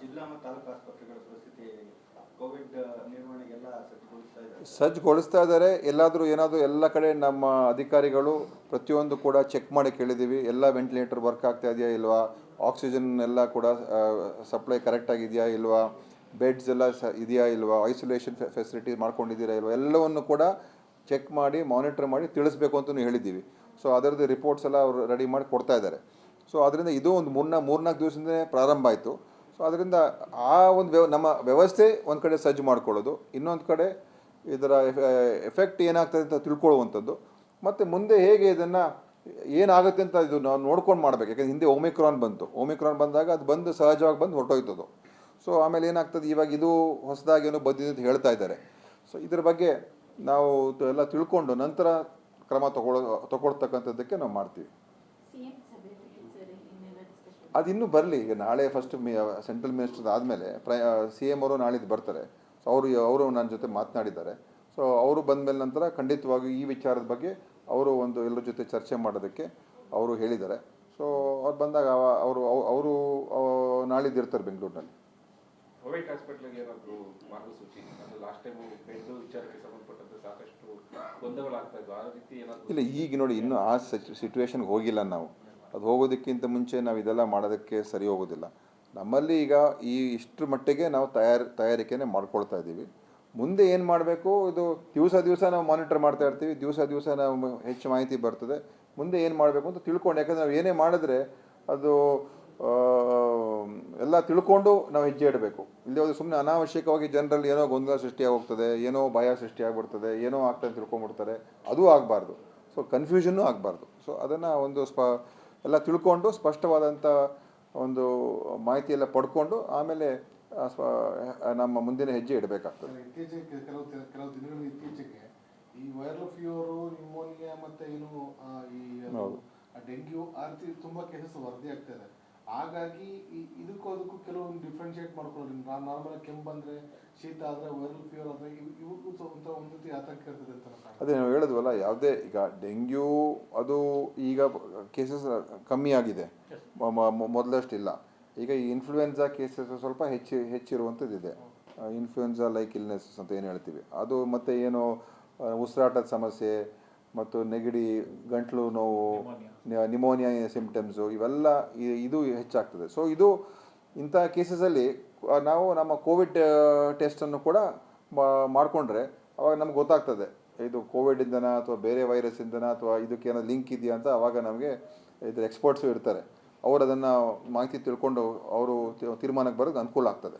ಜಿಲ್ಲಾ ಮತ್ತು ಆಸ್ಪತ್ರೆಗಳ ಪರಿಸ್ಥಿತಿ ಸಜ್ಜುಗೊಳಿಸ್ತಾ ಇದ್ದಾರೆ. ಎಲ್ಲಾದರೂ ಏನಾದರೂ ಎಲ್ಲ ಕಡೆ ನಮ್ಮ ಅಧಿಕಾರಿಗಳು ಪ್ರತಿಯೊಂದು ಕೂಡ ಚೆಕ್ ಮಾಡಿ ಕೇಳಿದ್ದೀವಿ. ಎಲ್ಲ ವೆಂಟಿಲೇಟರ್ ವರ್ಕ್ ಆಗ್ತಾ ಇದೆಯಾ ಇಲ್ವಾ? ಆಕ್ಸಿಜನ್ ಎಲ್ಲ ಕೂಡ ಸಪ್ಲೈ ಕರೆಕ್ಟ್ ಆಗಿದೆಯಾ ಇಲ್ವಾ? ಬೆಡ್ಸ್ ಎಲ್ಲ ಸ, ಇದೆಯಾ ಇಲ್ವಾ? ಐಸೋಲೇಷನ್ ಫೆಸಿಲಿಟಿ ಮಾಡ್ಕೊಂಡಿದ್ದೀರಾ ಇಲ್ವಾ? ಎಲ್ಲವನ್ನು ಕೂಡ ಚೆಕ್ ಮಾಡಿ, ಮಾನಿಟರ್ ಮಾಡಿ ತಿಳಿಸ್ಬೇಕು ಅಂತಲೂ ಹೇಳಿದ್ದೀವಿ. ಸೊ, ಅದರದ್ದು ರಿಪೋರ್ಟ್ಸ್ ಎಲ್ಲ ಅವರು ರೆಡಿ ಮಾಡಿ ಕೊಡ್ತಾ ಇದ್ದಾರೆ. ಸೊ, ಅದರಿಂದ ಇದು ಒಂದು ಮೂರ್ನಾ, ಮೂರ್ನಾಲ್ಕು ದಿವಸದಿಂದ ಪ್ರಾರಂಭ ಆಯಿತು. ಸೊ ಅದರಿಂದ ಆ ಒಂದು ವ್ಯವ ನಮ್ಮ ವ್ಯವಸ್ಥೆ ಒಂದು ಕಡೆ ಸಜ್ಜು ಮಾಡ್ಕೊಳ್ಳೋದು, ಇನ್ನೊಂದು ಕಡೆ ಇದರ ಎಫೆಕ್ಟ್ ಏನಾಗ್ತದೆ ಅಂತ ತಿಳ್ಕೊಳ್ಳುವಂಥದ್ದು. ಮತ್ತು ಮುಂದೆ ಹೇಗೆ ಇದನ್ನು ಏನಾಗುತ್ತೆ ಅಂತ ಇದು ನಾವು ನೋಡ್ಕೊಂಡು ಮಾಡಬೇಕು. ಯಾಕಂದ್ರೆ ಹಿಂದೆ ಓಮಿಕ್ರಾನ್ ಬಂತು. ಓಮಿಕ್ರಾನ್ ಬಂದಾಗ ಅದು ಬಂದು ಸಹಜವಾಗಿ ಬಂದು ಹೊರಟೋಯ್ತದು. ಸೊ ಆಮೇಲೆ ಏನಾಗ್ತದೆ? ಇವಾಗ ಇದು ಹೊಸದಾಗಿ ಏನೋ ಬಂದಿದೆ ಅಂತ ಹೇಳ್ತಾ ಇದ್ದಾರೆ. ಸೊ ಇದರ ಬಗ್ಗೆ ನಾವು ಎಲ್ಲ ತಿಳ್ಕೊಂಡು ನಂತರ ಕ್ರಮ ತಗೊಳ್ಳೋ ತಗೊಳ್ತಕ್ಕಂಥದ್ದಕ್ಕೆ ನಾವು ಮಾಡ್ತೀವಿ. ಅದು ಇನ್ನೂ ಬರಲಿ ಈಗ ನಾಳೆ ಫಸ್ಟ್ ಮಿ ಸೆಂಟ್ರಲ್ ಮಿನಿಸ್ಟರ್ ಆದಮೇಲೆ ಪ್ರೈ ಸಿ ಎಂ ಅವರು ನಾಳಿದ್ದು ಬರ್ತಾರೆ. ಸೊ ಅವರು ಅವರು ನನ್ನ ಜೊತೆ ಮಾತನಾಡಿದ್ದಾರೆ. ಸೊ ಅವರು ಬಂದ ಮೇಲೆ ನಂತರ ಖಂಡಿತವಾಗಿ ಈ ವಿಚಾರದ ಬಗ್ಗೆ ಅವರು ಒಂದು ಎಲ್ಲರ ಜೊತೆ ಚರ್ಚೆ ಮಾಡೋದಕ್ಕೆ ಅವರು ಹೇಳಿದ್ದಾರೆ. ಸೊ ಅವ್ರು ಬಂದಾಗ ಅವ- ಅವರು ಅವರು ನಾಳಿದ್ದು ಇರ್ತಾರೆ ಬೆಂಗಳೂರಿನಲ್ಲಿ. ಪ್ರೈವೇಟ್ ಹಾಸ್ಪಿಟ್ಲಿಗೆ ಏನಾದರೂ ಮಾರ್ಗಸೂಚಿ ಅಂದ್ರೆ ಲಾಸ್ಟ್ ಟೈಮು ಬೆಡ್ ವಿಚಾರಕ್ಕೆ ಸಂಬಂಧಪಟ್ಟಂತೆ ಸಾಕಷ್ಟು ಗೊಂದಲಗಳಾಗ್ತಾ ಇದ್ವು. ಆ ರೀತಿ ಏನಾದರೂ ಇಲ್ಲ ಈಗ ನೋಡಿ ಇನ್ನೂ ಆ ಸಿಚುವೇಶನ್ಗೆ ಹೋಗಿಲ್ಲ ನಾವು. ಅದು ಹೋಗೋದಕ್ಕಿಂತ ಮುಂಚೆ ನಾವು ಇದೆಲ್ಲ ಮಾಡೋದಕ್ಕೆ ಸರಿ ಹೋಗೋದಿಲ್ಲ. ನಮ್ಮಲ್ಲಿ ಈಗ ಈ ಇಷ್ಟರ ಮಟ್ಟಿಗೆ ನಾವು ತಯಾರಿ, ತಯಾರಿಕೆನೇ ಮಾಡ್ಕೊಳ್ತಾ ಇದ್ದೀವಿ. ಮುಂದೆ ಏನು ಮಾಡಬೇಕು? ಇದು ದಿವಸ ದಿವಸ ನಾವು ಮಾನಿಟರ್ ಮಾಡ್ತಾ ಇರ್ತೀವಿ. ದಿವಸ ದಿವಸ ನಾವು ಹೆಚ್ಚು ಮಾಹಿತಿ ಬರ್ತದೆ. ಮುಂದೆ ಏನು ಮಾಡಬೇಕು ಅಂತ ತಿಳ್ಕೊಂಡು, ಯಾಕಂದ್ರೆ ನಾವು ಏನೇ ಮಾಡಿದ್ರೆ ಅದು ಎಲ್ಲ ತಿಳ್ಕೊಂಡು ನಾವು ಹೆಜ್ಜೆ ಇಡಬೇಕು. ಇಲ್ಲದೆ ಹೋದ್ರೆ ಸುಮ್ಮನೆ ಅನಾವಶ್ಯಕವಾಗಿ ಜನರಲ್ಲಿ ಏನೋ ಗೊಂದಲ ಸೃಷ್ಟಿಯಾಗೋಗ್ತದೆ ಏನೋ ಭಯ ಸೃಷ್ಟಿಯಾಗ್ಬಿಡ್ತದೆ ಏನೋ ಆಗ್ತದೆ ತಿಳ್ಕೊಂಡ್ಬಿಡ್ತಾರೆ. ಅದೂ ಆಗಬಾರ್ದು. ಸೊ ಕನ್ಫ್ಯೂಷನ್ನೂ ಆಗಬಾರ್ದು. ಸೊ ಅದನ್ನು ಒಂದು ಸ್ಪ ಎಲ್ಲ ತಿಳ್ಕೊಂಡು ಸ್ಪಷ್ಟವಾದಂಥ ಒಂದು ಮಾಹಿತಿ ಎಲ್ಲ ಪಡ್ಕೊಂಡು ಆಮೇಲೆ ನಮ್ಮ ಮುಂದಿನ ಹೆಜ್ಜೆ ಇಡಬೇಕಾಗ್ತದೆ. ಇತ್ತೀಚೆಗೆ ಕೆಲವು ಕೆಲವು ದಿನಗಳ ಇತ್ತೀಚೆಗೆ ಈ ವೈರಲ್ ಫೀವರು ನ್ಯೂಮೋನಿಯಾ ಮತ್ತೆ ಏನು ಈ ಡೆಂಗ್ಯೂ ಆ ರೀತಿ ತುಂಬಾ ಕೇಸಸ್ ವರದಿ ಆಗ್ತಾ ಇದೆ. ಹಾಗಾಗಿ ಇದಕ್ಕೂ ಅದಕ್ಕೂ ಕೆಲವೊಂದು ಡಿಫ್ರೆನ್ಶಿಯೇಟ್ ಮಾಡ್ಕೊಳ್ಳಿ ನಾರ್ಮಲ್ ಕೆಮ್ಮು ಬಂದರೆ ಶೀತ ಆದರೆ ವೈರಲ್ ಫೀವರ್ ಆದರೆ ಇವ್- ಇವಕ್ಕೂ ಸ- ಒಂದು ರೀತಿ ಆತಂಕ ಇರ್ತದೆ ಅಂತ ಅದೇ ನಾವು ಹೇಳಿದ್ವಲ್ಲ ಯಾವುದೇ ಈಗ ಡೆಂಗ್ಯೂ ಅದು ಈಗ ಕೇಸಸ್ ಕಮ್ಮಿ ಆಗಿದೆ. ಮೊದಲಷ್ಟು ಮೊದಲಷ್ಟಿಲ್ಲ. ಈಗ ಈ ಇನ್ಫ್ಲೂಯೆನ್ಸಾ ಕೇಸಸ್ ಸ್ವಲ್ಪ ಹೆಚ್ಚು ಹೆಚ್ಚಿರುವಂಥದ್ದಿದೆ. ಇನ್ಫ್ಲೂಯೆನ್ಸಾ ಲೈಕ್ ಇಲ್ನೆಸಸ್ ಅಂತ ಏನು ಹೇಳ್ತೀವಿ. ಅದು ಮತ್ತು ಏನು ಉಸಿರಾಟದ ಸಮಸ್ಯೆ ಮತ್ತು ನೆಗಡಿ ಗಂಟ್ಲು ನೋವು ನಿಮೋನಿಯಾ ಸಿಂಪ್ಟಮ್ಸು ಇವೆಲ್ಲ ಇದು ಹೆಚ್ಚಾಗ್ತದೆ. ಸೊ ಇದು ಇಂಥ ಕೇಸಸಲ್ಲಿ ನಾವು ನಮ್ಮ ಕೋವಿಡ್ ಟೆಸ್ಟನ್ನು ಕೂಡ ಮಾಡಿಕೊಂಡ್ರೆ ಅವಾಗ ನಮ್ಗೆ ಗೊತ್ತಾಗ್ತದೆ. ಇದು ಕೋವಿಡಿಂದನ ಅಥವಾ ಬೇರೆ ವೈರಸ್ಸಿಂದನ ಅಥವಾ ಇದಕ್ಕೆ ಏನೋ ಲಿಂಕ್ ಇದೆಯಾ ಅಂತ ಅವಾಗ ನಮಗೆ ಇದ್ರ ಎಕ್ಸ್ಪರ್ಟ್ಸು ಇರ್ತಾರೆ. ಅವರು ಅದನ್ನು ಮಾಹಿತಿ ತಿಳ್ಕೊಂಡು ಅವರು ತೀರ್ಮಾನಕ್ಕೆ ಬರೋದು ಅನುಕೂಲ ಆಗ್ತದೆ.